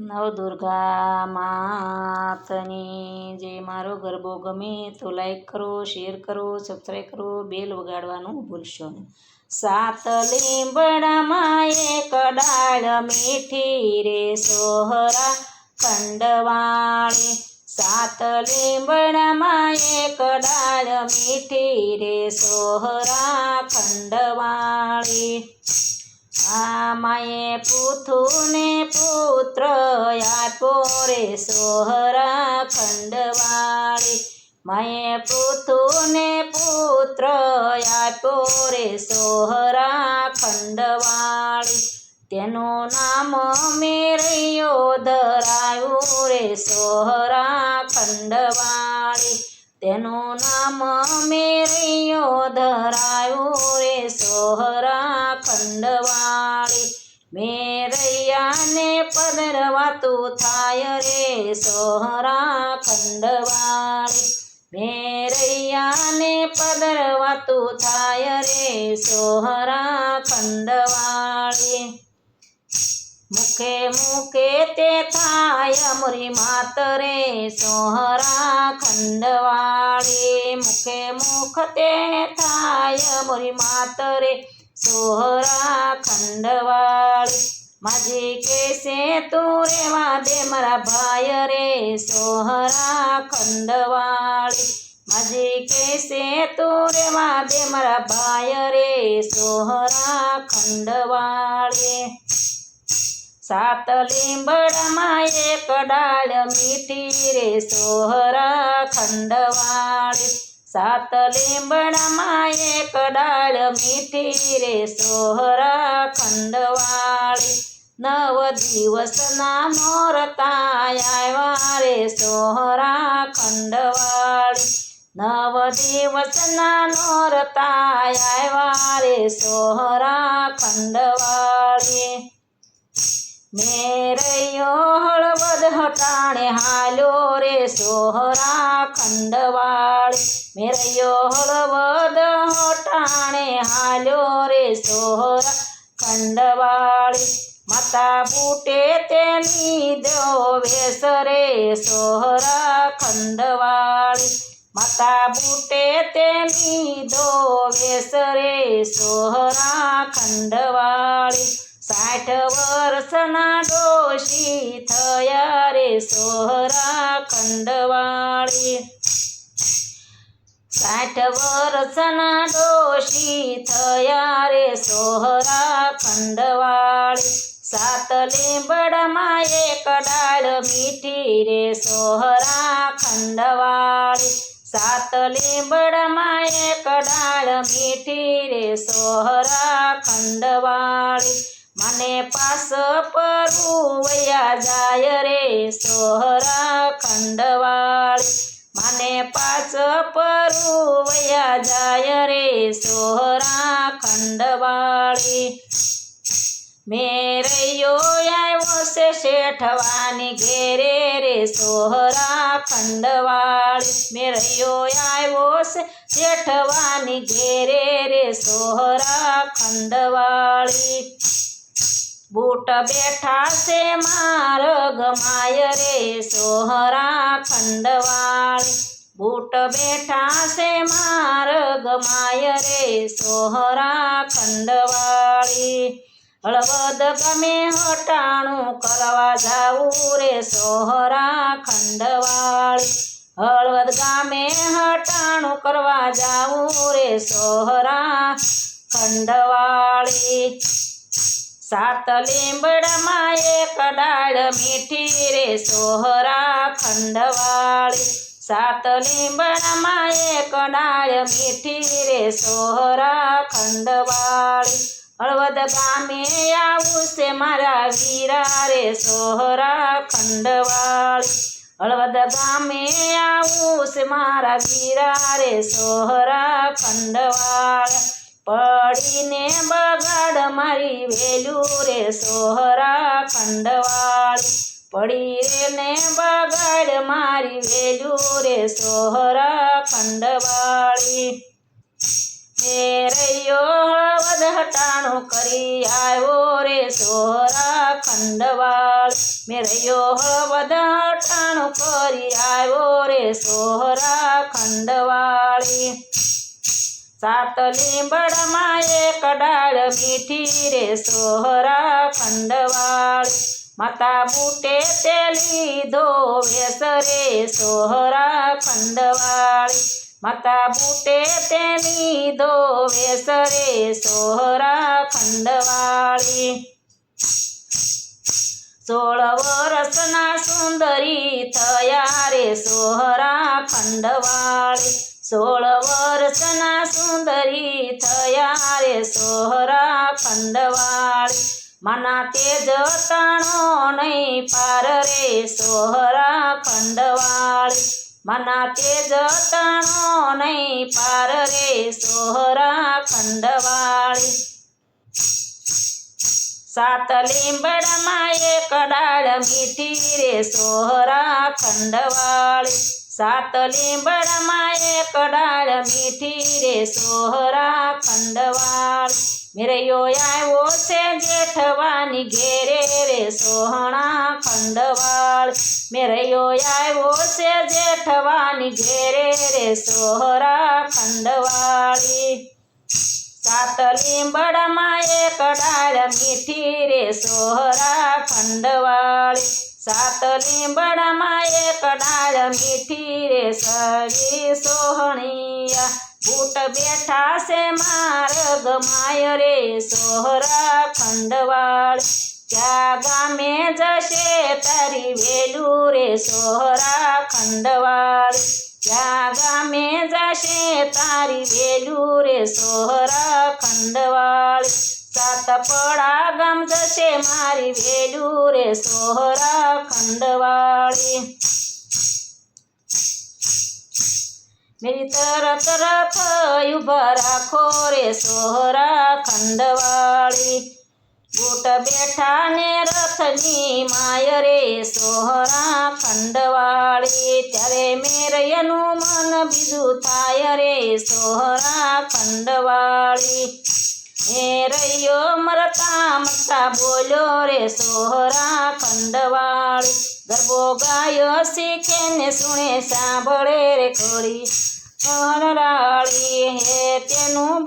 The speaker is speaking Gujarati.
નવદુર્ગા માતની જે મારો ગરબો ગમે તો લાઈક કરો શેર કરો સબસ્ક્રાઈબ કરો બેલ વગાડવાનું ભૂલશો નહીં. સાત લીંબડામાં એક ડાળ મીઠી રે સોહરા ખંડવાળી. સાત લીંબડામાં એક ડાળ મીઠી રે સોહરા ખંડવાળી. આ માએ પૂથુને પુત્ર આપો રે સોહરા ખંડવાળી. માએ પૂથુને પુત્ર આપો રે સોહરા ખંડવાળી. તેનું નામ મેરૈયો ધરાયું રે સોહરા ખંડવાળી. તેનું નામ મેરૈયો ધરાયું રે સોહરા ખંડવાળી. મેરૈયાને પદરવાતું થાય રે સોહરા ખંડવાળી મેરૈયાને પદરવાતું થાય રે સોહરા ખંડવાળી મુખે મુખે તે થાય અમરી માતરે સોહરા ખંડવાળી મુખે મુખ તે થાય અમરી માતરે સોહરા ખંડવાળી माझे केसे तू रे वादे मरा भाय रे सोहरा खंडवाळी. माझे केसे तू रे वादे मरा भाय रे सोहरा खंडवाळी. सात लिंबड माये कडाळ मिठी रे सोहरा खंडवाळी. सात लिंबड माये कडाळ मिठी रे सोहरा દિવસના નોરતા આવ્યા રે સોહરા ખંડવાળી. નવ દિવસના નોરતા આવ્યા રે સોહરા ખંડવાળી. મેરૈયો હળવદ હટાણે હાલો રે સોહરા ખંડવાળી. મેરૈયો હળવદ હટાણે હાલો રે સોહરા ખંડવાળી. माता बुटे त्यांनी देवे सरे सोहरा खंडवाळी माता बुटे त्यांनी दोवे सरे सोहरा खंडवाळी साठ वर्षना दोषी थया रे सोहरा खंडवाळी साठ वर्षना दोषी थया रे सोहरा खंडवाळी સોહરા ખંડવાળી સાત લીંબડમાં એક ડાળ મીઠી રે સોહરા ખંડવાળી સાત લીંબડમાં એક ડાળ મીઠી રે સોહરા ખંડવાળી મને પાસ પરવું વયા જાય રે સોહરા ખંડવાળી મને પાસ પરવું વયા જાય રે સોહરા ખંડવાળી મેરૈયો આવ્યો છે શેઠવાની ઘેરે રે સોહરા ખંડવાળી મેરૈયો આવ્યો છે શેઠવાની ઘેરે રે સોહરા ખંડવાળી બૂટ બેઠા છે માર ગમાય રે સોહરા ખંડવાળી બૂટ બેઠા છે માર ગમાય રે સોહરા ખંડવાળી હળવદ ગમે હટાણું કરવા જાવું રે સોહરા ખંડવાળી હળવદ ગામે હટાણું કરવા જાવું રે સોહરા ખંડવાળી સાત લીંબડામાં એક ડાળ મીઠી રે સોહરા ખંડવાળી સાત લીંબડામાં એક ડાળ મીઠી રે સોહરા ખંડવાળી હળવદ ગામે આવું છે મારા વીરા રે સોહરા ખંડવાળી. હળવદ ગામે આવું છે મારા વીરા રે સોહરા ખંડવાળ. પડીને બગાડ મારી વેલું રે સોહરા ખંડવાળી. પડી રે ને બગાડ મારી વેલું રે સોહરા ખંડવાળી. મેરૈયો હળવદ હટાણું કરી આવ્યો રે સોહરા ખંડવાળ મેરૈયો હળવદ હટાણું કરી આવ્યો રે સોહરા ખંડવાળી સાત લીંબડમાં એક ડાળ મીઠી રે સોહરા ખંડવાળી માતા બુટે તે લીધો વેસ રે સોહરા ખંડવાળી માતા બુટે તેની ધોવે સરે સોહરા ખંડવાળી. સોળ વર્ષના સુંદરી થયા રે સોહરા ખંડવાળી. સોળ વર્ષના સુંદરી થયા રે સોહરા ખંડવાળી. મના તેજ તાણો નહીં પાર રે સોહરા ખંડવાળી. મના તે તાણો નહીં પાર રે સોહરા ખંડવાળી. સાત લીંબડમાં એક ડાળ મીઠી રે સોહરા ખંડવાળી. સાત લીંબડમાં એક ડાળ મીઠી રે સોહરા ખંડવાળી મેરૈયો આવ્યો છે જેઠવાની ઘેરે રે સોહણા ખંડવાળ મેરૈયો આવ્યો છે જેઠવાની ઘેરે રે સોહરા ખંડવાળી સાત લીંબડમાં એક ડાળ મીઠી રે સોહરા ખંડવાળી સાત લીંબડમાં એક ડાળ મીઠી રે સવી સોહણિયા બૂટ બેઠા છે માર્ગ માય રે સોહરા ખંડવાળ ક્યાં ગામે જશે તારી વેલું રે સોહરા ખંડવાળ ક્યાં ગામે જશે તારી વેલું રે સોહરા ખંડવાળ સાતપડા ગામ જશે મારી વેલું રે સોહરા ખંડવાળી. મેરી તરત તરફ ઊભા રાખો રે સોહરા ખંડવાળી. ગોટ બેઠા ને રથની માય રે સોહરા ખંડવાળી. ત્યારે મેરયનું મન બીજું થાય રે સોહરા ખંડવાળી. મેરૈયો મરતા મરતા બોલ્યો રે સોહરા ખંડવાળી. ગરબો ગાયો શીખે ને સુણે સાંભળે રે ખોરી અનરાળી હે તેનું